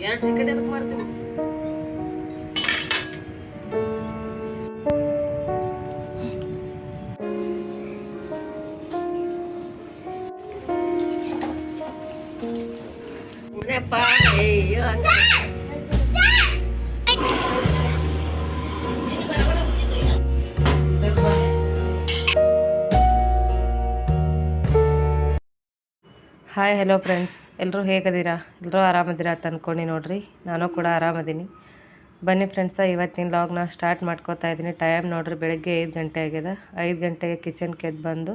ಎರಡು ಸೆಕೆಂಡ್ ಅದಕ್ಕೆ ಮಾಡ್ತೀನಿ ಉಣ್ಣೆಪ್ಪ, ಅಯ್ಯೋ, ಹಂಗೆ. ಹಾಯ್ ಹಲೋ ಫ್ರೆಂಡ್ಸ್ ಎಲ್ಲರೂ ಹೇಗದಿರಾ? ಎಲ್ಲರೂ ಆರಾಮದಿರ ಅಂತ ಅಂದ್ಕೊಂಡು ನೋಡಿರಿ. ನಾನು ಕೂಡ ಆರಾಮದೀನಿ. ಬನ್ನಿ ಫ್ರೆಂಡ್ಸ ಇವತ್ತಿನ ಲಾಗ್ನ ಸ್ಟಾರ್ಟ್ ಮಾಡ್ಕೋತಾ ಇದ್ದೀನಿ ಟೈಮ್ ನೋಡ್ರಿ, ಬೆಳಗ್ಗೆ ಐದು ಗಂಟೆ ಆಗಿದೆ ಐದು ಗಂಟೆಗೆ ಕಿಚನ್ ಕೆದ್ದು ಬಂದು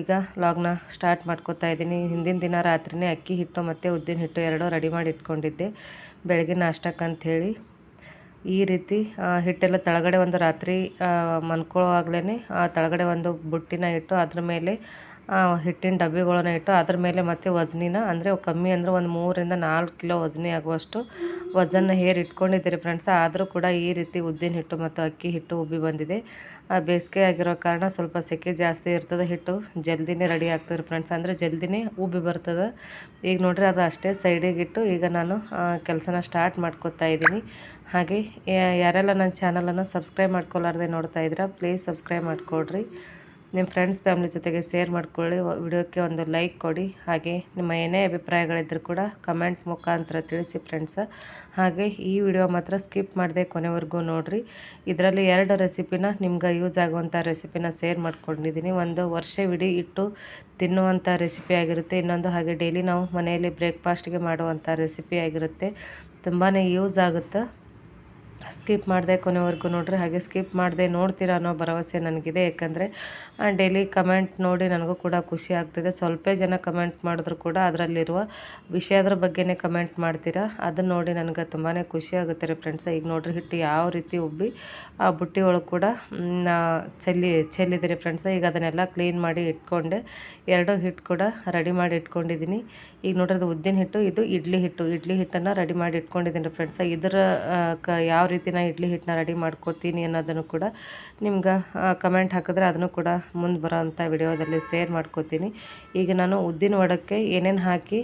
ಈಗ ಲಾಗ್ನ ಸ್ಟಾರ್ಟ್ ಮಾಡ್ಕೋತಾ ಇದ್ದೀನಿ ಹಿಂದಿನ ದಿನ ರಾತ್ರಿನೇ ಅಕ್ಕಿ ಹಿಟ್ಟು ಮತ್ತು ಉದ್ದಿನ ಹಿಟ್ಟು ಎರಡೂ ರೆಡಿ ಮಾಡಿ ಇಟ್ಕೊಂಡಿದ್ದೆ. ಬೆಳಗ್ಗೆ ನಾಷ್ಟಕ್ಕಂಥೇಳಿ ಈ ರೀತಿ ಹಿಟ್ಟೆಲ್ಲ ತಳಗಡೆ ಒಂದು ರಾತ್ರಿ ಮನ್ಕೊಳ್ಳೋವಾಗಲೇ ತಳಗಡೆ ಒಂದು ಬುಟ್ಟಿನ ಇಟ್ಟು ಅದ್ರ ಮೇಲೆ ಹಿಟ್ಟಿನ ಡಬ್ಬಿಗಳನ್ನ ಇಟ್ಟು ಅದ್ರ ಮೇಲೆ ಮತ್ತೆ ವಜ್ನಿನ, ಅಂದರೆ ಕಮ್ಮಿ ಅಂದರೆ ಒಂದು ಮೂರರಿಂದ ನಾಲ್ಕು ಕಿಲೋ ವಜ್ನಿ ಆಗುವಷ್ಟು ವಜನ್ನ ಹೇರಿ ಇಟ್ಕೊಂಡಿದ್ದೀರಿ ಫ್ರೆಂಡ್ಸ್ ಆದರೂ ಕೂಡ ಈ ರೀತಿ ಉದ್ದಿನ ಹಿಟ್ಟು ಮತ್ತು ಅಕ್ಕಿ ಹಿಟ್ಟು ಉಬ್ಬಿ ಬಂದಿದೆ. ಬೇಸಿಗೆ ಆಗಿರೋ ಕಾರಣ ಸ್ವಲ್ಪ ಸೆಕೆ ಜಾಸ್ತಿ ಇರ್ತದೆ ಹಿಟ್ಟು. ಜಲ್ದಿನೇ ರೆಡಿ ಆಗ್ತದೆ ಫ್ರೆಂಡ್ಸ್ ಅಂದರೆ ಜಲ್ದಿನೇ ಉಬ್ಬಿ ಬರ್ತದೆ. ಈಗ ನೋಡ್ರಿ ಅದು ಅಷ್ಟೇ ಸೈಡಿಗೆ ಇಟ್ಟು ಈಗ ನಾನು ಕೆಲಸನ ಸ್ಟಾರ್ಟ್ ಮಾಡ್ಕೊತಾ ಇದ್ದೀನಿ. ಹಾಗೆ ಯಾರೆಲ್ಲ ನನ್ನ ಚಾನಲನ್ನು ಸಬ್ಸ್ಕ್ರೈಬ್ ಮಾಡ್ಕೊಲಾರ್ದೆ ನೋಡ್ತಾ ಇದ್ದೀರಾ ಪ್ಲೀಸ್ ಸಬ್ಸ್ಕ್ರೈಬ್ ಮಾಡಿಕೊಡ್ರಿ. ನಿಮ್ಮ ಫ್ರೆಂಡ್ಸ್ ಫ್ಯಾಮ್ಲಿ ಜೊತೆಗೆ ಶೇರ್ ಮಾಡ್ಕೊಳ್ಳಿ. ವಿಡಿಯೋಕ್ಕೆ ಒಂದು ಲೈಕ್ ಕೊಡಿ. ಹಾಗೆ ನಿಮ್ಮ ಏನೇ ಅಭಿಪ್ರಾಯಗಳಿದ್ದರೂ ಕೂಡ ಕಮೆಂಟ್ ಮುಖಾಂತರ ತಿಳಿಸಿ ಫ್ರೆಂಡ್ಸ ಹಾಗೆ ಈ ವಿಡಿಯೋ ಮಾತ್ರ ಸ್ಕಿಪ್ ಮಾಡದೆ ಕೊನೆವರೆಗೂ ನೋಡಿರಿ. ಇದರಲ್ಲಿ ಎರಡು ರೆಸಿಪಿನ ನಿಮ್ಗೆ ಯೂಸ್ ಆಗುವಂಥ ರೆಸಿಪಿನ ಶೇರ್ ಮಾಡ್ಕೊಂಡಿದ್ದೀನಿ. ಒಂದು ವರ್ಷವಿಡೀ ಇಟ್ಟು ತಿನ್ನುವಂಥ ರೆಸಿಪಿ ಆಗಿರುತ್ತೆ. ಇನ್ನೊಂದು ಹಾಗೆ ಡೈಲಿ ನಾವು ಮನೆಯಲ್ಲಿ ಬ್ರೇಕ್ಫಾಸ್ಟ್ಗೆ ಮಾಡುವಂಥ ರೆಸಿಪಿ ಆಗಿರುತ್ತೆ. ತುಂಬಾ ಯೂಸ್ ಆಗುತ್ತೆ. ಸ್ಕಿಪ್ ಮಾಡಿದೆ ಕೊನೆವರೆಗೂ ನೋಡ್ರಿ, ಹಾಗೆ ಸ್ಕಿಪ್ ಮಾಡಿದೆ ನೋಡ್ತೀರಾ ಅನ್ನೋ ಭರವಸೆ ನನಗಿದೆ. ಯಾಕಂದರೆ ಡೈಲಿ ಕಮೆಂಟ್ ನೋಡಿ ನನಗೂ ಕೂಡ ಖುಷಿ ಆಗ್ತಿದೆ. ಸ್ವಲ್ಪ ಜನ ಕಮೆಂಟ್ ಮಾಡಿದ್ರು ಕೂಡ ಅದರಲ್ಲಿರುವ ವಿಷಯದ್ರ ಬಗ್ಗೆನೇ ಕಮೆಂಟ್ ಮಾಡ್ತೀರಾ? ಅದನ್ನ ನೋಡಿ ನನಗೆ ತುಂಬಾ ಖುಷಿ ಆಗುತ್ತೆ ರೀ ಫ್ರೆಂಡ್ಸ್ ಈಗ ನೋಡ್ರಿ, ಹಿಟ್ಟು ಯಾವ ರೀತಿ ಉಬ್ಬಿ, ಆ ಬುಟ್ಟಿ ಒಳಗೆ ಕೂಡ ಚೆಲ್ಲಿ ಚೆಲ್ಲಿದ್ದೀರಿ ಫ್ರೆಂಡ್ಸ್ ಈಗ ಅದನ್ನೆಲ್ಲ ಕ್ಲೀನ್ ಮಾಡಿ ಇಟ್ಕೊಂಡೆ, ಎರಡು ಹಿಟ್ಟು ಕೂಡ ರೆಡಿ ಮಾಡಿ ಇಟ್ಕೊಂಡಿದ್ದೀನಿ. ಈಗ ನೋಡ್ರಿ ಉದ್ದಿನ ಹಿಟ್ಟು, ಇದು ಇಡ್ಲಿ ಹಿಟ್ಟು. ಇಡ್ಲಿ ಹಿಟ್ಟನ್ನು ರೆಡಿ ಮಾಡಿ ಇಟ್ಕೊಂಡಿದ್ದೀನಿ ಫ್ರೆಂಡ್ಸ್ ಇದರ ಕ ಯಾವ ರೀತಿ ನಾ ಇಡ್ಲಿ ಹಿಟ್ಟನ್ನ ರೆಡಿ ಮಾಡ್ಕೋತೀನಿ ಅನ್ನೋದನ್ನು ಕೂಡ ನಿಮ್ಗೆ ಕಮೆಂಟ್ ಹಾಕಿದ್ರೆ ಅದನ್ನು ಕೂಡ ಮುಂದೆ ಬರೋ ಅಂಥ ವಿಡಿಯೋದಲ್ಲಿ ಶೇರ್ ಮಾಡ್ಕೋತೀನಿ. ಈಗ ನಾನು ಉದ್ದಿನ ವಡಕ್ಕೆ ಏನೇನು ಹಾಕಿ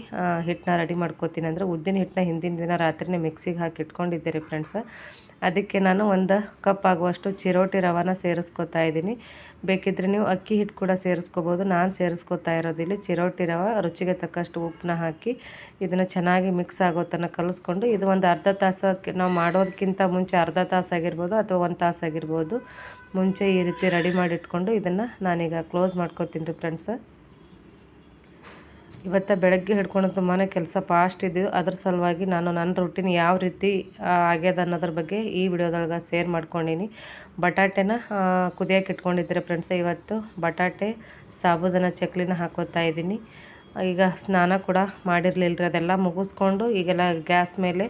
ಹಿಟ್ಟನ್ನ ರೆಡಿ ಮಾಡ್ಕೋತೀನಿ ಅಂದರೆ ಉದ್ದಿನ ಹಿಟ್ಟನ್ನ ಹಿಂದಿನ ದಿನ ರಾತ್ರಿನೇ ಮಿಕ್ಸಿಗೆ ಹಾಕಿ ಇಟ್ಕೊಂಡಿದ್ದೆ ರೀ ಫ್ರೆಂಡ್ಸ್ ಅದಕ್ಕೆ ನಾನು ಒಂದು ಕಪ್ ಆಗುವಷ್ಟು ಚಿರೋಟಿ ರವಾನ ಸೇರಿಸ್ಕೊತಾ ಇದ್ದೀನಿ. ಬೇಕಿದ್ರೆ ನೀವು ಅಕ್ಕಿ ಹಿಟ್ಟು ಕೂಡ ಸೇರಿಸ್ಕೋಬೋದು. ನಾನು ಸೇರಿಸ್ಕೊತಾ ಇರೋದಿಲ್ಲಿ ಚಿರೋಟಿ ರವೆ, ರುಚಿಗೆ ತಕ್ಕಷ್ಟು ಉಪ್ಪನ್ನ ಹಾಕಿ ಇದನ್ನು ಚೆನ್ನಾಗಿ ಮಿಕ್ಸ್ ಆಗೋ ತನಕ ಕಲಿಸ್ಕೊಂಡು ಇದು ಒಂದು ಅರ್ಧ ತಾಸಕ್ಕೆ ನಾವು ಮಾಡೋದಕ್ಕಿಂತ ಮುಂಚೆ ಅರ್ಧ ತಾಸು ಆಗಿರ್ಬೋದು ಅಥವಾ ಒಂದು ತಾಸು ಆಗಿರ್ಬೋದು. ಮುಂಚೆ ಈ ರೀತಿ ರೆಡಿ ಮಾಡಿ ಇಟ್ಕೊಂಡು ಇದನ್ನು ನಾನೀಗ ಕ್ಲೋಸ್ ಮಾಡ್ಕೋತೀನಿ ರೀ ಫ್ರೆಂಡ್ಸ ಇವತ್ತು ಬೆಳಗ್ಗೆ ಹಿಡ್ಕೊಂಡು ತುಂಬಾ ಕೆಲಸ ಫಾಸ್ಟ್ ಇದ್ದು ಅದ್ರ ಸಲುವಾಗಿ ನಾನು ನನ್ನ ರೂಟೀನ್ ಯಾವ ರೀತಿ ಆಗ್ಯದ ಅನ್ನೋದ್ರ ಬಗ್ಗೆ ಈ ವಿಡಿಯೋದೊಳಗೆ ಶೇರ್ ಮಾಡ್ಕೊಂಡೀನಿ. ಬಟಾಟೆನ ಕುದಿಯೋಕೆ ಇಟ್ಕೊಂಡಿದ್ದೀರ ಫ್ರೆಂಡ್ಸ್ ಇವತ್ತು ಬಟಾಟೆ, ಸಾಬೂದನ ಚಕ್ಲಿನ ಹಾಕೋತಾ ಇದ್ದೀನಿ. ಈಗ ಸ್ನಾನ ಕೂಡ ಮಾಡಿರಲಿಲ್ಲ ರೀ ಅದೆಲ್ಲ ಮುಗಿಸ್ಕೊಂಡು ಈಗೆಲ್ಲ ಗ್ಯಾಸ್ ಮೇಲೆ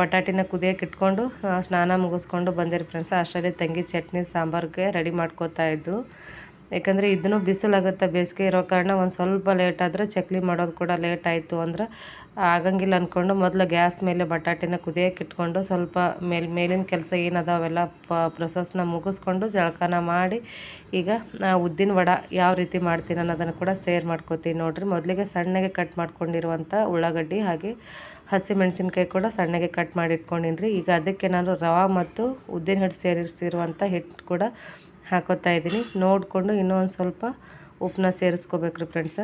ಬಟಾಟಿನ ಕುದಿಯೋಕೆ ಇಟ್ಕೊಂಡು ಸ್ನಾನ ಮುಗಿಸ್ಕೊಂಡು ಬಂದಿರಿ ಫ್ರೆಂಡ್ಸ್ ಅಷ್ಟರಲ್ಲಿ ತಂಗಿ ಚಟ್ನಿ ಸಾಂಬಾರಿಗೆ ರೆಡಿ ಮಾಡ್ಕೋತಾ ಇದ್ಳು ಯಾಕಂದರೆ ಇದನ್ನು ಬಿಸಿಲಾಗುತ್ತೆ, ಬೇಸಿಗೆ ಇರೋ ಕಾರಣ ಒಂದು ಸ್ವಲ್ಪ ಲೇಟ್ ಆದರೆ ಚಕ್ಲಿ ಮಾಡೋದು ಕೂಡ ಲೇಟ್ ಆಯಿತು ಅಂದ್ರೆ ಆಗಂಗಿಲ್ಲ ಅಂದ್ಕೊಂಡು ಮೊದಲು ಗ್ಯಾಸ್ ಮೇಲೆ ಬಟಾಟಿನ ಕುದಿಯೋಕೆ ಇಟ್ಕೊಂಡು ಸ್ವಲ್ಪ ಮೇಲ್, ಮೇಲಿನ ಕೆಲಸ ಏನದಾವೆಲ್ಲ ಪ ಪ್ರೊಸೆಸ್ನ ಮುಗಿಸ್ಕೊಂಡು ಜಳಕನ ಮಾಡಿ ಈಗ ಉದ್ದಿನ ವಡ ಯಾವ ರೀತಿ ಮಾಡ್ತೀನಿ ಅನ್ನೋದನ್ನು ಕೂಡ ಸೇರ್ ಮಾಡ್ಕೋತೀನಿ ನೋಡಿರಿ. ಮೊದಲಿಗೆ ಸಣ್ಣಗೆ ಕಟ್ ಮಾಡ್ಕೊಂಡಿರುವಂಥ ಉಳ್ಳಾಗಡ್ಡಿ ಹಾಗೆ ಹಸಿ ಮೆಣಸಿನ್ಕಾಯಿ ಕೂಡ ಸಣ್ಣಗೆ ಕಟ್ ಮಾಡಿ ಈಗ ಅದಕ್ಕೆ ನಾನು ರವೆ ಮತ್ತು ಉದ್ದಿನ ಹಿಟ್ಟು ಸೇರಿಸಿರುವಂಥ ಹಿಟ್ಟು ಕೂಡ ಹಾಕೋತಾ ಇದ್ದೀನಿ. ನೋಡಿಕೊಂಡು ಇನ್ನೂ ಒಂದು ಸ್ವಲ್ಪ ಉಪ್ಪನ್ನ ಸೇರಿಸ್ಕೋಬೇಕ್ರಿ ಫ್ರೆಂಡ್ಸ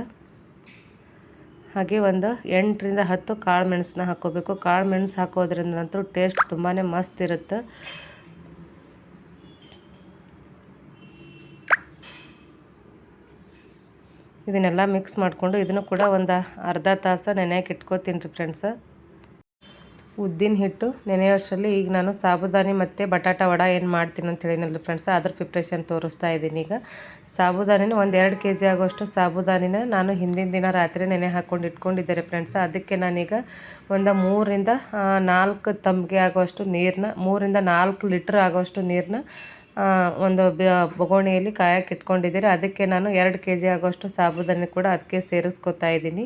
ಹಾಗೆ ಒಂದು ಎಂಟರಿಂದ ಹತ್ತು ಕಾಳು ಮೆಣಸನ್ನ ಹಾಕ್ಕೋಬೇಕು ಕಾಳು ಮೆಣಸು ಟೇಸ್ಟ್ ತುಂಬಾ ಮಸ್ತ್ ಇರುತ್ತೆ. ಇದನ್ನೆಲ್ಲ ಮಿಕ್ಸ್ ಮಾಡಿಕೊಂಡು ಇದನ್ನು ಕೂಡ ಒಂದು ಅರ್ಧ ತಾಸು ನೆನೆಯಕ್ಕೆ ಇಟ್ಕೋತೀನಿ ರೀ ಫ್ರೆಂಡ್ಸ ಉದ್ದಿನ ಹಿಟ್ಟು ನೆನೆಯೋಷ್ಟರಲ್ಲಿ ಈಗ ನಾನು ಸಾಬುದಾನಿ ಮತ್ತು ಬಟಾಟ ವಡ ಏನು ಮಾಡ್ತೀನಿ ಅಂತ ಹೇಳಿನಲ್ಲ ಫ್ರೆಂಡ್ಸ್ ಅದ್ರ ಪ್ರಿಪ್ರೇಷನ್ ತೋರಿಸ್ತಾ ಇದ್ದೀನಿ. ಈಗ ಸಾಬುದಾನಿನ ಒಂದು ಎರಡು ಕೆ ಜಿ ಆಗೋಷ್ಟು ಸಾಬುದಾನಿನ ನಾನು ಹಿಂದಿನ ದಿನ ರಾತ್ರಿ ನೆನೆ ಹಾಕ್ಕೊಂಡು ಇಟ್ಕೊಂಡಿದ್ದಾರೆ ಫ್ರೆಂಡ್ಸ್ ಅದಕ್ಕೆ ನಾನೀಗ ಒಂದು ಮೂರರಿಂದ ನಾಲ್ಕು ತಂಬಿಗೆ ಆಗೋಷ್ಟು ನೀರನ್ನ ಮೂರಿಂದ ನಾಲ್ಕು ಲೀಟ್ರ್ ಆಗೋಷ್ಟು ನೀರನ್ನ ಒಂದು ಬೊಗೋಣಿಯಲ್ಲಿ ಕಾಯಕ್ಕೆ ಇಟ್ಕೊಂಡಿದ್ದೀರಿ. ಅದಕ್ಕೆ ನಾನು ಎರಡು ಕೆ ಜಿ ಆಗೋಷ್ಟು ಸಾಬುದಾನಿ ಕೂಡ ಅದಕ್ಕೆ ಸೇರಿಸ್ಕೊತಾ ಇದ್ದೀನಿ.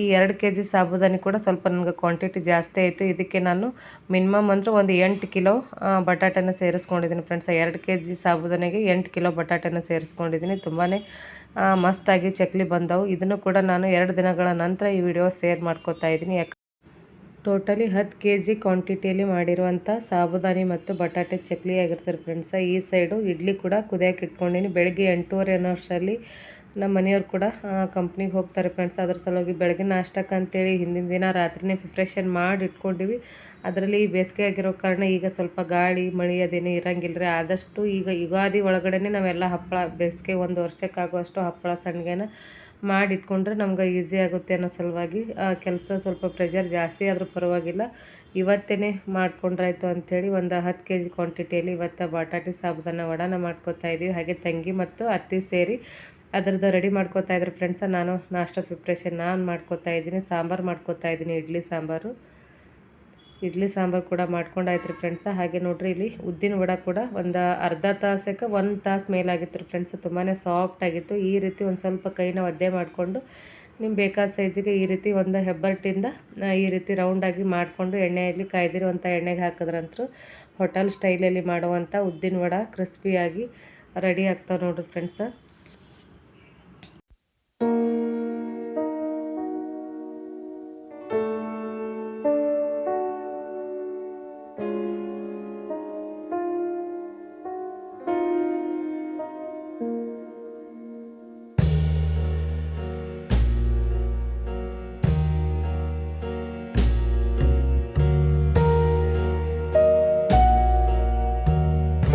ಈ ಎರಡು ಕೆ ಜಿ ಸಾಬುದಾನಿ ಕೂಡ ಸ್ವಲ್ಪ ನನಗೆ ಕ್ವಾಂಟಿಟಿ ಜಾಸ್ತಿ ಆಯಿತು. ಇದಕ್ಕೆ ನಾನು ಮಿನಿಮಮ್ ಅಂದರೆ ಒಂದು ಎಂಟು ಕಿಲೋ ಬಟಾಟೆನ ಸೇರಿಸ್ಕೊಂಡಿದ್ದೀನಿ ಫ್ರೆಂಡ್ಸ್ ಎರಡು ಕೆ ಜಿ ಸಾಬುದಾನಿಗೆ ಎಂಟು ಕಿಲೋ ಬಟಾಟೆನ ಸೇರಿಸ್ಕೊಂಡಿದ್ದೀನಿ. ತುಂಬಾ ಮಸ್ತಾಗಿ ಚಕ್ಲಿ ಬಂದವು. ಇದನ್ನು ಕೂಡ ನಾನು ಎರಡು ದಿನಗಳ ನಂತರ ಈ ವಿಡಿಯೋ ಸೇರ್ ಮಾಡ್ಕೋತಾ ಇದ್ದೀನಿ. ಯಾಕೆ ಟೋಟಲಿ ಹತ್ತು ಕೆ ಜಿ ಕ್ವಾಂಟಿಟಿಯಲ್ಲಿ ಮಾಡಿರುವಂಥ ಸಾಬುದಾನಿ ಮತ್ತು ಬಟಾಟೆ ಚಕ್ಲಿ ಆಗಿರ್ತಾರೆ ಫ್ರೆಂಡ್ಸ ಈ ಸೈಡು ಇಡ್ಲಿ ಕೂಡ ಕುದಿಯೋಕೆ ಇಟ್ಕೊಂಡಿನಿ. ಬೆಳಗ್ಗೆ ಎಂಟೂವರೆ ಅನ್ನೋ ಅಷ್ಟರಲ್ಲಿ ನಮ್ಮ ಮನೆಯವ್ರು ಕೂಡ ಕಂಪ್ನಿಗೆ ಹೋಗ್ತಾರೆ ಫ್ರೆಂಡ್ಸ್ ಅದ್ರ ಸಲುವಾಗಿ ಬೆಳಗ್ಗೆ ನಾಷ್ಟಕ್ಕೆ ಅಂತೇಳಿ ಹಿಂದಿನ ದಿನ ರಾತ್ರಿನೇ ಪ್ರಿಪ್ರೇಷನ್ ಮಾಡಿ ಇಟ್ಕೊಂಡಿವಿ. ಅದರಲ್ಲಿ ಬೇಸಿಗೆ ಆಗಿರೋ ಕಾರಣ ಈಗ ಸ್ವಲ್ಪ ಗಾಳಿ, ಮಳೆ ಅದೇನೇ ಇರಂಗಿಲ್ಲ ರೀ ಆದಷ್ಟು ಈಗ ಯುಗಾದಿ ಒಳಗಡೆ ನಾವೆಲ್ಲ ಹಪ್ಪಳ, ಬೇಸಿಗೆ ಒಂದು ವರ್ಷಕ್ಕಾಗುವಷ್ಟು ಹಪ್ಪಳ, ಸಂಡಿಗೆನ ಮಾಡಿ ಇಟ್ಕೊಂಡ್ರೆ ನಮ್ಗೆ ಈಸಿ ಆಗುತ್ತೆ ಅನ್ನೋ ಸಲುವಾಗಿ ಕೆಲಸ ಸ್ವಲ್ಪ ಪ್ರೆಷರ್ ಜಾಸ್ತಿ ಆದರೂ ಪರವಾಗಿಲ್ಲ. ಇವತ್ತೇ ಮಾಡ್ಕೊಂಡ್ರಾಯ್ತು ಅಂಥೇಳಿ ಒಂದು ಹತ್ತು ಕೆ ಜಿ ಕ್ವಾಂಟಿಟಿಯಲ್ಲಿ ಇವತ್ತು ಬಟಾಟೆ, ಸಾಬುದನ್ನು ವಡಾನ ಮಾಡ್ಕೋತಾ ಇದ್ದೀವಿ ಹಾಗೆ ತಂಗಿ ಮತ್ತು ಅತ್ತಿ ಸೇರಿ ಅದರದ್ದು ರೆಡಿ ಮಾಡ್ಕೋತಾ ಇದ್ರು. ಫ್ರೆಂಡ್ಸ ನಾನು ನಾಷ್ಟ ಪ್ರಿಪ್ರೇಷನ್ ನಾನು ಮಾಡ್ಕೋತಾ ಇದ್ದೀನಿ, ಸಾಂಬಾರು ಮಾಡ್ಕೋತಾ ಇದ್ದೀನಿ, ಇಡ್ಲಿ, ಸಾಂಬಾರು. ಇಡ್ಲಿ ಸಾಂಬಾರು ಕೂಡ ಮಾಡ್ಕೊಂಡಾಯ್ತು ರೀ ಫ್ರೆಂಡ್ಸ ಹಾಗೆ ನೋಡ್ರಿ, ಇಲ್ಲಿ ಉದ್ದಿನ ವಡ ಕೂಡ ಒಂದು ಅರ್ಧ ತಾಸಕ್ಕೆ ಒಂದು ತಾಸು ಮೇಲಾಗಿತ್ತು ರೀ ಫ್ರೆಂಡ್ಸ್ ತುಂಬಾ ಸಾಫ್ಟ್ ಆಗಿತ್ತು. ಈ ರೀತಿ ಒಂದು ಸ್ವಲ್ಪ ಕೈನ ಒದ್ದೆ ಮಾಡಿಕೊಂಡು ನಿಮ್ಗೆ ಬೇಕಾದ ಸೈಜಿಗೆ ಈ ರೀತಿ ಒಂದು ಹೆಬ್ಬರ್ಟಿಂದ ಈ ರೀತಿ ರೌಂಡಾಗಿ ಮಾಡಿಕೊಂಡು ಎಣ್ಣೆಯಲ್ಲಿ ಕಾಯ್ದಿರುವಂಥ ಎಣ್ಣೆಗೆ ಹಾಕಿದ್ರಂತರೂ ಹೋಟೆಲ್ ಸ್ಟೈಲಲ್ಲಿ ಮಾಡುವಂಥ ಉದ್ದಿನ ವಡ ಕ್ರಿಸ್ಪಿಯಾಗಿ ರೆಡಿ ಆಗ್ತಾವೆ ನೋಡಿರಿ ಫ್ರೆಂಡ್ಸ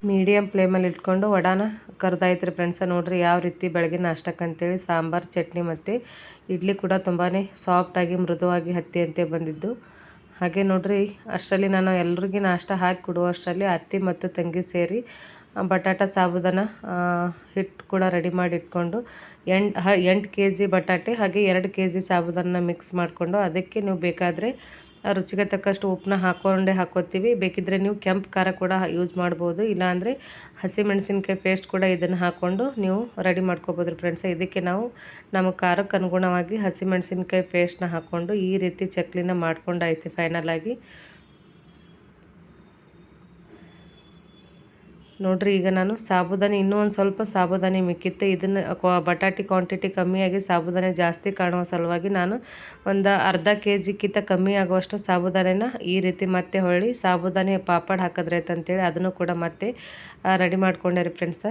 ಮೀಡಿಯಮ್ ಫ್ಲೇಮಲ್ಲಿ ಇಟ್ಕೊಂಡು ವಡಾನ ಕರ್ದಾಯ್ತು ಫ್ರೆಂಡ್ಸ ನೋಡಿರಿ ಯಾವ ರೀತಿ ಬೆಳಗ್ಗೆ ನಾಷ್ಟಕ್ಕೆ ಅಂತೇಳಿ ಸಾಂಬಾರು, ಚಟ್ನಿ ಮತ್ತು ಇಡ್ಲಿ ಕೂಡ ತುಂಬಾ ಸಾಫ್ಟಾಗಿ ಮೃದುವಾಗಿ ಹತ್ತಿ ಅಂತೆ ಬಂದಿದ್ದು. ಹಾಗೆ ನೋಡಿರಿ, ಅಷ್ಟರಲ್ಲಿ ನಾನು ಎಲ್ರಿಗೂ ನಾಷ್ಟ ಹಾಕಿ ಕೊಡುವಷ್ಟರಲ್ಲಿ ಅತ್ತಿ ಮತ್ತು ತಂಗಿ ಸೇರಿ ಬಟಾಟ ಸಾಬುದನ ಹಿಟ್ಟು ಕೂಡ ರೆಡಿ ಮಾಡಿ ಇಟ್ಕೊಂಡು, ಎಂಟು ಎಂಟು ಕೆ ಜಿ ಬಟಾಟೆ ಹಾಗೆ ಎರಡು ಕೆ ಜಿ ಸಾಬುದನ್ನು ಮಿಕ್ಸ್ ಮಾಡಿಕೊಂಡು, ಅದಕ್ಕೆ ನೀವು ಬೇಕಾದರೆ ರುಚಿಗೆ ತಕ್ಕಷ್ಟು ಉಪ್ಪನ್ನ ಹಾಕೊಂಡೇ ಹಾಕೋತೀವಿ. ಬೇಕಿದ್ದರೆ ನೀವು ಕೆಂಪು ಖಾರ ಕೂಡ ಯೂಸ್ ಮಾಡ್ಬೋದು. ಇಲ್ಲಾಂದರೆ ಹಸಿಮೆಣಸಿನ್ಕಾಯಿ ಪೇಸ್ಟ್ ಕೂಡ ಇದನ್ನು ಹಾಕ್ಕೊಂಡು ನೀವು ರೆಡಿ ಮಾಡ್ಕೋಬೋದು ಫ್ರೆಂಡ್ಸ್ ಇದಕ್ಕೆ ನಾವು ನಮ್ಮ ಖಾರಕ್ಕೆ ಅನುಗುಣವಾಗಿ ಹಸಿಮೆಣಸಿನ್ಕಾಯಿ ಪೇಸ್ಟ್ನ ಹಾಕ್ಕೊಂಡು ಈ ರೀತಿ ಚಕ್ಲಿನ ಫೈನಲ್ ನೋಡ್ರಿ, ಈಗ ನಾನು ಸಾಬುದಾನಿ ಇನ್ನೂ ಒಂದು ಸ್ವಲ್ಪ ಸಾಬುದಾನಿ ಮಿಕ್ಕಿತ್ತು ಇದನ್ನು ಬಟಾಟಿ ಕ್ವಾಂಟಿಟಿ ಕಮ್ಮಿಯಾಗಿ ಸಾಬುದಾನಿ ಜಾಸ್ತಿ ಕಾಣುವ ಸಲುವಾಗಿ ನಾನು ಒಂದು ಅರ್ಧ ಕೆ ಜಿಕ್ಕಿಂತ ಕಮ್ಮಿ ಆಗುವಷ್ಟು ಸಾಬುದಾನಿನ ಈ ರೀತಿ ಮತ್ತೆ ಹೊಳ್ಳಿ ಸಾಬುದಾನಿ ಪಾಪಡ್ ಹಾಕಿದ್ರೆ ಅಂತೇಳಿ ಅದನ್ನು ಕೂಡ ಮತ್ತೆ ರೆಡಿ ಮಾಡ್ಕೊಂಡೆ ರೀ ಫ್ರೆಂಡ್ಸ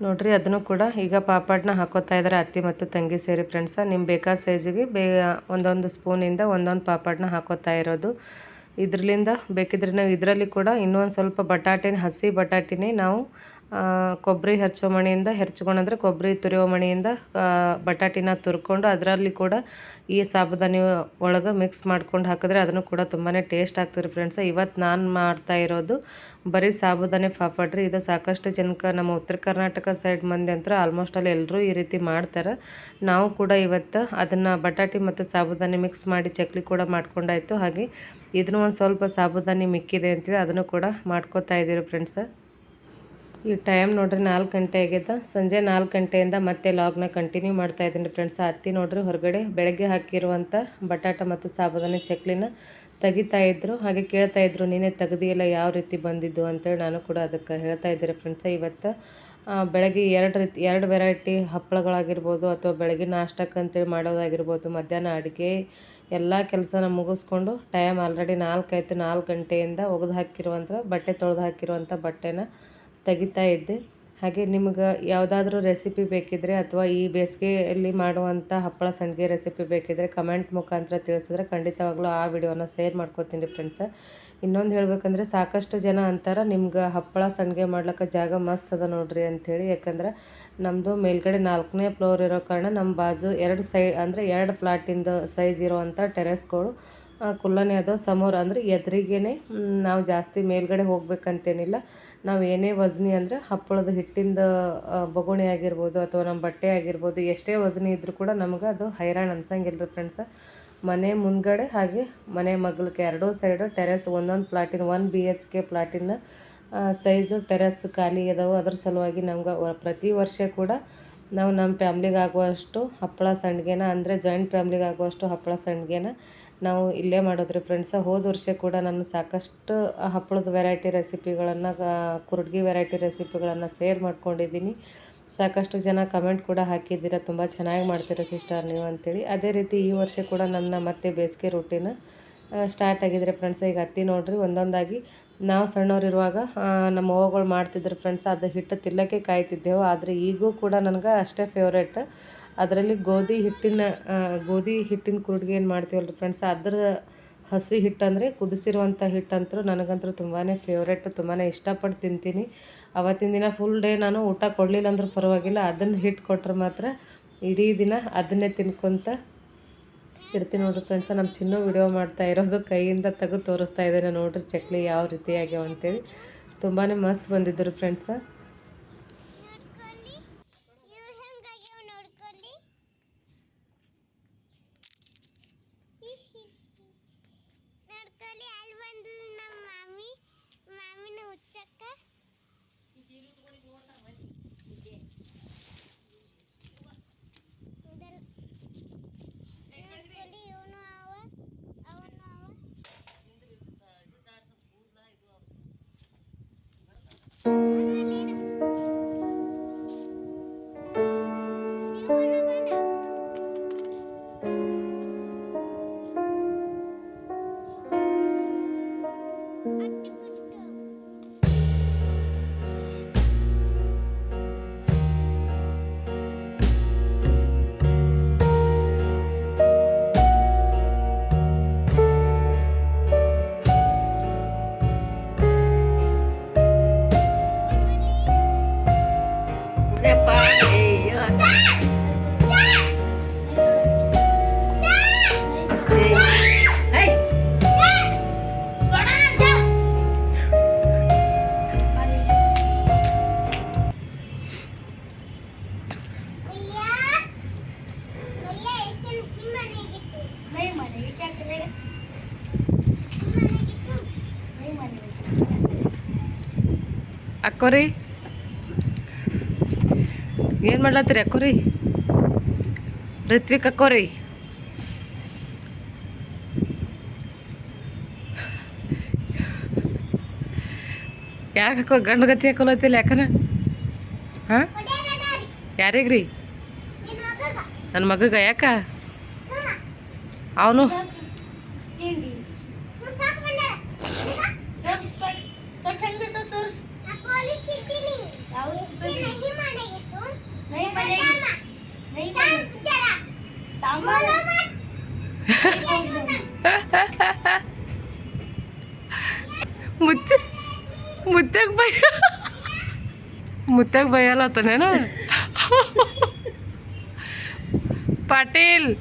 ನೋಡಿರಿ, ಅದನ್ನು ಕೂಡ ಈಗ ಪಾಪಾಡ್ನ ಹಾಕೋತಾ ಇದ್ದಾರೆ ಅತ್ತಿ ಮತ್ತು ತಂಗಿ ಸೇರಿ ಫ್ರೆಂಡ್ಸ ನಿಮ್ಮ ಬೇಕಾದ ಸೈಜಿಗೆ ಬೇ ಒಂದೊಂದು ಸ್ಪೂನಿಂದ ಒಂದೊಂದು ಪಾಪಡ್ನ ಹಾಕೋತಾ ಇರೋದು. ಇದರಿಂದ ಬೇಕಿದ್ರೆ ನಾವು ಇದರಲ್ಲಿ ಕೂಡ ಇನ್ನೊಂದು ಸ್ವಲ್ಪ ಬಟಾಟೆನ, ಹಸಿ ಬಟಾಟಿನೇ ನಾವು ಕೊಬ್ಬರಿ ಹೆರ್ಚೋ ಮಣಿಯಿಂದ ಹೆರ್ಚ್ಕೊಂಡ್ರೆ ಕೊಬ್ಬರಿ ತುರಿಯೋ ಮಣಿಯಿಂದ ಬಟಾಟಿನ ತುರ್ಕೊಂಡು ಅದರಲ್ಲಿ ಕೂಡ ಈ ಸಾಬುದಾನಿ ಒಳಗೆ ಮಿಕ್ಸ್ ಮಾಡ್ಕೊಂಡು ಹಾಕಿದ್ರೆ ಅದನ್ನು ಕೂಡ ತುಂಬಾ ಟೇಸ್ಟ್ ಆಗ್ತದೆ ಫ್ರೆಂಡ್ಸ್ ಇವತ್ತು ನಾನು ಮಾಡ್ತಾ ಇರೋದು ಬರೀ ಸಾಬುದಾನಿ ಪಾಪಡ್ರಿ ಇದು ಸಾಕಷ್ಟು ಜನಕ್ಕೆ ನಮ್ಮ ಉತ್ತರ ಕರ್ನಾಟಕ ಸೈಡ್ ಮಂದಿ ಅಂತ ಆಲ್ಮೋಸ್ಟ್ ಅಲ್ಲಿ ಎಲ್ಲರೂ ಈ ರೀತಿ ಮಾಡ್ತಾರೆ. ನಾವು ಕೂಡ ಇವತ್ತು ಅದನ್ನು ಬಟಾಟಿ ಮತ್ತು ಸಾಬುದಾನಿ ಮಿಕ್ಸ್ ಮಾಡಿ ಚಕ್ಲಿ ಕೂಡ ಮಾಡ್ಕೊಂಡಾಯಿತು. ಹಾಗೆ ಇದನ್ನು ಒಂದು ಸ್ವಲ್ಪ ಸಾಬುದಾನಿ ಮಿಕ್ಕಿದೆ ಅಂತೇಳಿ ಅದನ್ನು ಕೂಡ ಮಾಡ್ಕೋತಾ ಇದ್ದೀರಿ ಫ್ರೆಂಡ್ಸ ಈ ಟೈಮ್ ನೋಡ್ರಿ ನಾಲ್ಕು ಗಂಟೆ ಆಗ್ಯದ ಸಂಜೆ ನಾಲ್ಕು ಗಂಟೆಯಿಂದ ಮತ್ತೆ ಲಾಗ್ನ ಕಂಟಿನ್ಯೂ ಮಾಡ್ತಾ ಇದ್ದೀನಿ ಫ್ರೆಂಡ್ಸ್ ಹತ್ತಿ ನೋಡ್ರಿ ಹೊರಗಡೆ ಬೆಳಗ್ಗೆ ಹಾಕಿರುವಂಥ ಬಟಾಟ ಮತ್ತು ಸಾಬುದಾನೆ ಚಕ್ಲಿನ ತೆಗಿತಾ ಇದ್ರು. ಹಾಗೆ ಕೇಳ್ತಾ ಇದ್ರು, ನೀನೇ ತೆಗ್ದಿಯಲ್ಲ, ಯಾವ ರೀತಿ ಬಂದಿದ್ದು? ಅಂತೇಳಿ ನಾನು ಕೂಡ ಅದಕ್ಕೆ ಹೇಳ್ತಾ ಇದ್ದೀರಿ ಫ್ರೆಂಡ್ಸ ಇವತ್ತು ಬೆಳಗ್ಗೆ ಎರಡು ರೀತಿ, ಎರಡು ವೆರೈಟಿ ಹಪ್ಪಳಗಳಾಗಿರ್ಬೋದು ಅಥವಾ ಬೆಳಗ್ಗೆ ನಾಷ್ಟಕ್ಕೆ ಅಂತೇಳಿ ಮಾಡೋದಾಗಿರ್ಬೋದು, ಮಧ್ಯಾಹ್ನ ಅಡುಗೆ, ಎಲ್ಲ ಕೆಲಸನ ಮುಗಿಸ್ಕೊಂಡು ಟೈಮ್ ಆಲ್ರೆಡಿ ನಾಲ್ಕು ಆಯಿತು. ನಾಲ್ಕು ಗಂಟೆಯಿಂದ ಒಗೆದು ಹಾಕಿರುವಂಥ ಬಟ್ಟೆ ತೊಳೆದು ಹಾಕಿರುವಂಥ ಬಟ್ಟೆನ ತೆಗಿತಾ ಇದ್ದೆ. ಹಾಗೆ ನಿಮ್ಗೆ ಯಾವುದಾದ್ರೂ ರೆಸಿಪಿ ಬೇಕಿದ್ದರೆ ಅಥವಾ ಈ ಬೇಸಿಗೆಯಲ್ಲಿ ಮಾಡುವಂಥ ಹಪ್ಪಳ ಸಂಡಿಗೆ ರೆಸಿಪಿ ಬೇಕಿದ್ದರೆ ಕಮೆಂಟ್ ಮುಖಾಂತರ ತಿಳಿಸಿದ್ರೆ ಖಂಡಿತವಾಗ್ಲೂ ಆ ವಿಡಿಯೋನ ಶೇರ್ ಮಾಡ್ಕೋತೀನಿ ಫ್ರೆಂಡ್ಸ ಇನ್ನೊಂದು ಹೇಳ್ಬೇಕಂದ್ರೆ ಸಾಕಷ್ಟು ಜನ ಅಂತಾರೆ, ನಿಮ್ಗೆ ಹಪ್ಪಳ ಸಂಡಿಗೆ ಮಾಡ್ಲಿಕ್ಕೆ ಜಾಗ ಮಸ್ತ್ ಅದ ನೋಡ್ರಿ ಅಂಥೇಳಿ ಯಾಕಂದ್ರೆ ನಮ್ಮದು ಮೇಲ್ಗಡೆ ನಾಲ್ಕನೇ ಫ್ಲೋರ್ ಇರೋ ಕಾರಣ ನಮ್ಮ ಬಾಜು ಎರಡು ಸೈ, ಅಂದರೆ ಎರಡು ಪ್ಲಾಟಿಂದು ಸೈಜ್ ಇರೋವಂಥ ಟೆರೆಸ್ಗಳು ಕುಲ್ಲನೇ ಅದು. ಸಮೋರ್ ಅಂದರೆ ಎದುರಿಗೇ ನಾವು ಜಾಸ್ತಿ ಮೇಲ್ಗಡೆ ಹೋಗ್ಬೇಕಂತೇನಿಲ್ಲ. ನಾವು ಏನೇ ವಜ್ನಿ ಅಂದರೆ ಹಪ್ಪಳದ ಹಿಟ್ಟಿಂದ ಬೊಗುಣಿ ಆಗಿರ್ಬೋದು ಅಥವಾ ನಮ್ಮ ಬಟ್ಟೆ ಆಗಿರ್ಬೋದು, ಎಷ್ಟೇ ವಜ್ನಿ ಇದ್ದರೂ ಕೂಡ ನಮ್ಗೆ ಅದು ಹೈರಾಣ ಅನ್ಸಂಗಿಲ್ಲ ರೀ ಫ್ರೆಂಡ್ಸ ಮನೆ ಮುಂದ್ಗಡೆ ಹಾಗೆ ಮನೆ ಮಗ್ಲಕ್ಕೆ ಎರಡೂ ಸೈಡು ಟೆರೆಸ್ ಒಂದೊಂದು ಪ್ಲಾಟಿನ ಒನ್ ಬಿ ಎಚ್ ಕೆ ಪ್ಲಾಟಿನ ಸೈಜು ಟೆರೆಸ್ ಖಾಲಿ ಇದಾವೆ. ಅದ್ರ ಸಲುವಾಗಿ ನಮ್ಗೆ ಪ್ರತಿ ವರ್ಷ ಕೂಡ ನಾವು ನಮ್ಮ ಫ್ಯಾಮ್ಲಿಗೆ ಆಗುವಷ್ಟು ಹಪ್ಪಳ ಸಂಡಿಗೆನ ಅಂದರೆ ಜಾಯಿಂಟ್ ಫ್ಯಾಮ್ಲಿಗೆ ಆಗುವಷ್ಟು ಹಪ್ಪಳ ಸಂಡ್ಗೆನ ನಾವು ಇಲ್ಲೇ ಮಾಡೋದ್ರಿ ಫ್ರೆಂಡ್ಸ ಹೋದ ವರ್ಷ ಕೂಡ ನಾನು ಸಾಕಷ್ಟು ಹಪ್ಪಳದ ವೆರೈಟಿ ರೆಸಿಪಿಗಳನ್ನು ಕುರುಡ್ಗಿ ವೆರೈಟಿ ರೆಸಿಪಿಗಳನ್ನು ಸೇರ್ ಮಾಡ್ಕೊಂಡಿದ್ದೀನಿ. ಸಾಕಷ್ಟು ಜನ ಕಮೆಂಟ್ ಕೂಡ ಹಾಕಿದ್ದೀರ. ತುಂಬ ಚೆನ್ನಾಗಿ ಮಾಡ್ತೀರಾ ಸಿಸ್ಟರ್ ನೀವು ಅಂತೇಳಿ. ಅದೇ ರೀತಿ ಈ ವರ್ಷ ಕೂಡ ನನ್ನ ಮತ್ತೆ ಬೇಸಿಗೆ ರೊಟ್ಟಿನ ಸ್ಟಾರ್ಟ್ ಆಗಿದ್ರೆ ಫ್ರೆಂಡ್ಸ್ ಈಗ ಹತ್ತಿ ನೋಡ್ರಿ, ಒಂದೊಂದಾಗಿ. ನಾವು ಸಣ್ಣವರಿರುವಾಗ ನಮ್ಮ ಅವ್ವಗಳು ಮಾಡ್ತಿದ್ರು ಫ್ರೆಂಡ್ಸ್ ಅದು ಹಿಟ್ಟು ತಿಲ್ಲಕ್ಕೆ ಕಾಯ್ತಿದ್ದೆವು. ಆದರೆ ಈಗೂ ಕೂಡ ನನಗೆ ಅಷ್ಟೇ ಫೇವ್ರೇಟ್ ಅದರಲ್ಲಿ ಗೋಧಿ ಹಿಟ್ಟಿನ ಗೋಧಿ ಹಿಟ್ಟಿನ ಕುರುಡ್ಗೆ ಏನು ಮಾಡ್ತೀವಲ್ರಿ ಫ್ರೆಂಡ್ಸ್ ಅದರ ಹಸಿ ಹಿಟ್ಟಂದರೆ ಕುದಿಸಿರುವಂಥ ಹಿಟ್ಟಂತೂ ನನಗಂತೂ ತುಂಬಾ ಫೇವ್ರೇಟ್ ತುಂಬಾ ಇಷ್ಟಪಟ್ಟು ತಿಂತೀನಿ. ಅವತ್ತಿನ ದಿನ ಫುಲ್ ಡೇ ನಾನು ಊಟ ಕೊಡಲಿಲ್ಲ ಅಂದ್ರೆ ಪರವಾಗಿಲ್ಲ, ಅದನ್ನು ಹಿಟ್ಟು ಕೊಟ್ರೆ ಮಾತ್ರ ಇಡೀ ದಿನ ಅದನ್ನೇ ತಿನ್ಕೊತ ಇರ್ತೀನಿ ನೋಡ್ರಿ ಫ್ರೆಂಡ್ಸ ನಮ್ಮ ಚಿನ್ನು ವಿಡಿಯೋ ಮಾಡ್ತಾ ಇರೋದು, ಕೈಯಿಂದ ತೆಗೆದು ತೋರಿಸ್ತಾ ಇದ್ದೇನೆ ನೋಡ್ರಿ ಚಕ್ಲಿ ಯಾವ ರೀತಿ ಆಗ್ಯಾವ ಅಂತೇಳಿ. ತುಂಬಾ ಮಸ್ತ್ ಬಂದಿದ್ದರು ಫ್ರೆಂಡ್ಸ ಅಕ್ಕೋರಿ ಏನು ಮಾಡ್ಲತ್ತೀರಿ ಅಕ್ಕೋರಿ ಋತ್ವಿಕ್ ಅಕ್ಕೋರಿ ಯಾಕೆ ಹಾಕೋ ಗಂಡು ಗಚ್ಚಿ ಹಾಕೊಲತ್ತಿಲ್ಲ ಯಾಕನ? ಹಾಂ? ಯಾರಿಗ್ರಿ? ನನ್ನ ಮಗಗ. ಯಾಕ? ಅವನು? मुत्तक मुत्तक भैया। मुत्तक भैयाला ना। पाटिल।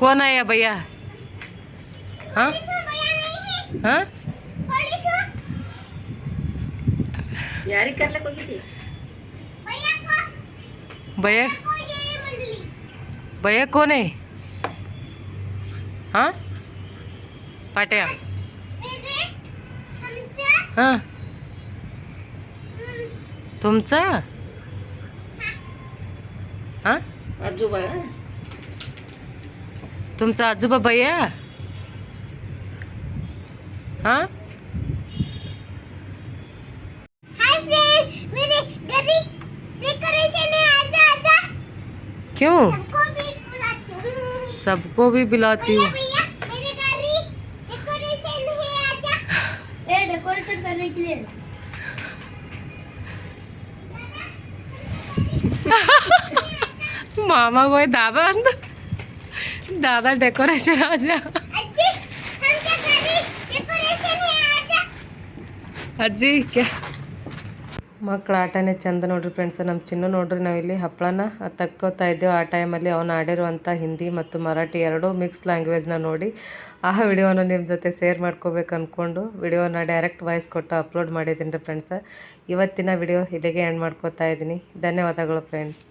कौन आया भैया? हाँ। हाँ? ಯಾರಿಗೆ ಕರ್ಲಕ್ಕೆ ಹೋಗಿದ್ದಿ ಭಯ भैया कौन है हाँ पाट्या हां तुमचा हां आजोबा तुमचा आजोबा भैया हां हाय फ्रेंड मेरे गरी डेकोरेशन है आजा आजा। क्यों? सबको भी बुलाती हूँ। सबको भी बुलाती हूँ। भैया मेरे गरी डेकोरेशन है आजा। ए डेकोरेशन करने के लिए। मामा कोई दादा दादा डेकोरेशन आ जा। अज्जी हमका ಮಕ್ಳ ಆಟನೇ ಚಂದ ನೋಡ್ರಿ ಫ್ರೆಂಡ್ಸ್ ನಮ್ಮ ಚಿನ್ನು ನೋಡ್ರಿ ನಾವಿಲ್ಲಿ ಹಪ್ಪಳನ ತಕ್ಕೋತಾ ಇದ್ದೇವೆ. ಆ ಟೈಮಲ್ಲಿ ಅವನು ಆಡಿರುವಂಥ ಹಿಂದಿ ಮತ್ತು ಮರಾಠಿ ಎರಡೂ ಮಿಕ್ಸ್ ಲ್ಯಾಂಗ್ವೇಜ್ನ ನೋಡಿ ಆ ವಿಡಿಯೋನ ನಿಮ್ಮ ಜೊತೆ ಶೇರ್ ಮಾಡ್ಕೋಬೇಕು ಅಂದ್ಕೊಂಡು ವಿಡಿಯೋನ ಡೈರೆಕ್ಟ್ ವಾಯ್ಸ್ ಕೊಟ್ಟು ಅಪ್ಲೋಡ್ ಮಾಡಿದ್ದೀನಿ ರೀ ಫ್ರೆಂಡ್ಸ ಇವತ್ತಿನ ವಿಡಿಯೋ ಇಲ್ಲಿಗೆ ಎಂಡ್ ಮಾಡ್ಕೋತಾ ಇದ್ದೀನಿ. ಧನ್ಯವಾದಗಳು ಫ್ರೆಂಡ್ಸ್